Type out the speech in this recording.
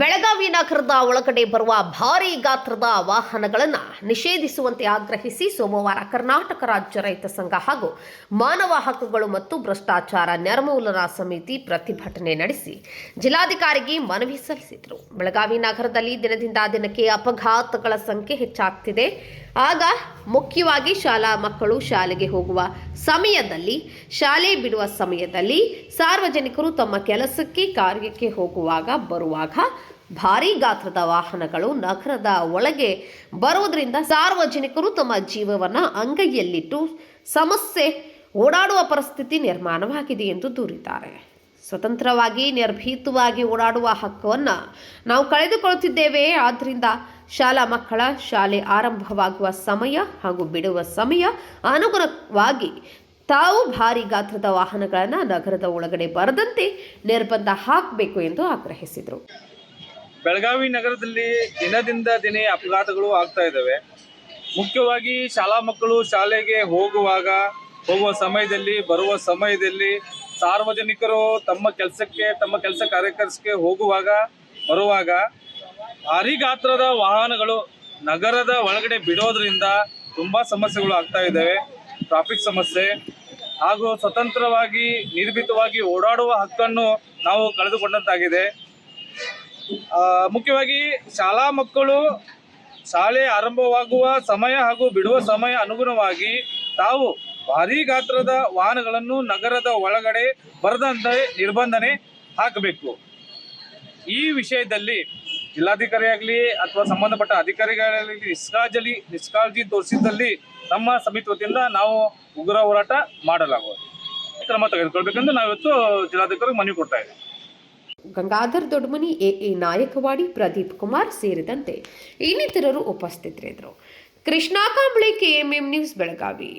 ಬೆಳಗಾವಿ ನಗರದ ಒಳಗಡೆ ಬರುವ ಭಾರೀ ಗಾತ್ರದ ವಾಹನಗಳನ್ನು ನಿಷೇಧಿಸುವಂತೆ ಆಗ್ರಹಿಸಿ ಸೋಮವಾರ ಕರ್ನಾಟಕ ರಾಜ್ಯ ರೈತ ಸಂಘ ಹಾಗೂ ಮಾನವ ಹಕ್ಕುಗಳು ಮತ್ತು ಭ್ರಷ್ಟಾಚಾರ ನಿರ್ಮೂಲನಾ ಸಮಿತಿ ಪ್ರತಿಭಟನೆ ನಡೆಸಿ ಜಿಲ್ಲಾಧಿಕಾರಿಗೆ ಮನವಿ ಸಲ್ಲಿಸಿದರು. ಬೆಳಗಾವಿ ನಗರದಲ್ಲಿ ದಿನದಿಂದ ದಿನಕ್ಕೆ ಅಪಘಾತಗಳ ಸಂಖ್ಯೆ ಹೆಚ್ಚಾಗ್ತಿದೆ. ಆಗ ಮುಖ್ಯವಾಗಿ ಶಾಲಾ ಮಕ್ಕಳು ಶಾಲೆಗೆ ಹೋಗುವ ಸಮಯದಲ್ಲಿ, ಶಾಲೆ ಬಿಡುವ ಸಮಯದಲ್ಲಿ ಸಾರ್ವಜನಿಕರು ತಮ್ಮ ಕೆಲಸಕ್ಕೆ, ಕಾರ್ಯಕ್ಕೆ ಹೋಗುವಾಗ ಬರುವಾಗ ಭಾರೀ ಗಾತ್ರದ ವಾಹನಗಳು ನಗರದ ಒಳಗೆ ಬರುವುದರಿಂದ ಸಾರ್ವಜನಿಕರು ತಮ್ಮ ಜೀವವನ್ನು ಅಂಗೈಯಲ್ಲಿಟ್ಟು ಸಮಸ್ಯೆ ಓಡಾಡುವ ಪರಿಸ್ಥಿತಿ ನಿರ್ಮಾಣವಾಗಿದೆ ಎಂದು ದೂರಿದ್ದಾರೆ. ಸ್ವತಂತ್ರವಾಗಿ, ನಿರ್ಭೀತವಾಗಿ ಓಡಾಡುವ ಹಕ್ಕನ್ನು ನಾವು ಕಳೆದುಕೊಳ್ಳುತ್ತಿದ್ದೇವೆ. ಆದ್ದರಿಂದ ಶಾಲಾ ಮಕ್ಕಳ ಶಾಲೆ ಆರಂಭವಾಗುವ ಸಮಯ ಹಾಗೂ ಬಿಡುವ ಸಮಯ ಅನುಗುಣವಾಗಿ ತಾವು ಭಾರಿ ಗಾತ್ರದ ವಾಹನಗಳನ್ನು ನಗರದ ಒಳಗಡೆ ಬರದಂತೆ ನಿರ್ಬಂಧ ಹಾಕಬೇಕು ಎಂದು ಆಗ್ರಹಿಸಿದರು. ಬೆಳಗಾವಿ ನಗರದಲ್ಲಿ ದಿನದಿಂದ ದಿನೇ ಅಪಘಾತಗಳು ಆಗ್ತಾ ಇದ್ದಾವೆ. ಮುಖ್ಯವಾಗಿ ಶಾಲಾ ಮಕ್ಕಳು ಶಾಲೆಗೆ ಹೋಗುವಾಗ, ಹೋಗುವ ಸಮಯದಲ್ಲಿ, ಬರುವ ಸಮಯದಲ್ಲಿ ಸಾರ್ವಜನಿಕರು ತಮ್ಮ ಕೆಲಸಕ್ಕೆ, ತಮ್ಮ ಕೆಲಸ ಕಾರ್ಯಕರ್ಸಕ್ಕೆ ಹೋಗುವಾಗ, ಬರುವಾಗ ಭಾರಿ ಗಾತ್ರದ ವಾಹನಗಳು ನಗರದ ಒಳಗಡೆ ಬಿಡೋದ್ರಿಂದ ತುಂಬ ಸಮಸ್ಯೆಗಳು ಆಗ್ತಾ ಇದ್ದಾವೆ. ಟ್ರಾಫಿಕ್ ಸಮಸ್ಯೆ ಹಾಗೂ ಸ್ವತಂತ್ರವಾಗಿ ನಿರ್ಭಿತವಾಗಿ ಓಡಾಡುವ ಹಕ್ಕನ್ನು ನಾವು ಕಳೆದುಕೊಂಡಂತಾಗಿದೆ. ಮುಖ್ಯವಾಗಿ ಶಾಲಾ ಮಕ್ಕಳು ಶಾಲೆ ಆರಂಭವಾಗುವ ಸಮಯ ಹಾಗೂ ಬಿಡುವ ಸಮಯ ಅನುಗುಣವಾಗಿ ತಾವು ಭಾರೀ ಗಾತ್ರದ ವಾಹನಗಳನ್ನು ನಗರದ ಒಳಗಡೆ ಬರದಂತೆ ನಿರ್ಬಂಧನೆ ಹಾಕಬೇಕು. ಈ ವಿಷಯದಲ್ಲಿ ಜಿಲ್ಲಾಧಿಕಾರಿ ಆಗಲಿ ಅಥವಾ ಸಂಬಂಧಪಟ್ಟ ಅಧಿಕಾರಿಗಳಾಗಲಿ ನಿಷ್ಕಾಳಜಿ ನಿಷ್ಕಾಳಜಿ ತೋರಿಸಿದ್ದಲ್ಲಿ ನಮ್ಮ ಸಮಿತಿ ವತಿಯಿಂದ ನಾವು ಉಗ್ರ ಹೋರಾಟ ಮಾಡಲಾಗುವುದು. ಕ್ರಮ ತೆಗೆದುಕೊಳ್ಬೇಕೆಂದು ನಾವಿವತ್ತು ಜಿಲ್ಲಾಧಿಕಾರಿಗೆ ಮನವಿ ಕೊಡ್ತಾ ಇದ್ದೀವಿ. ಗಂಗಾಧರ್ ದೊಡ್ಡಮನಿ ಎ ಎ ನಾಯಕವಾಡಿ ಪ್ರದೀಪ್ ಕುಮಾರ್ ಸೇರಿದಂತೆ ಇನ್ನಿತರರು ಉಪಸ್ಥಿತರಿದ್ದರು. Krishna Kamble KMM news Belagavi.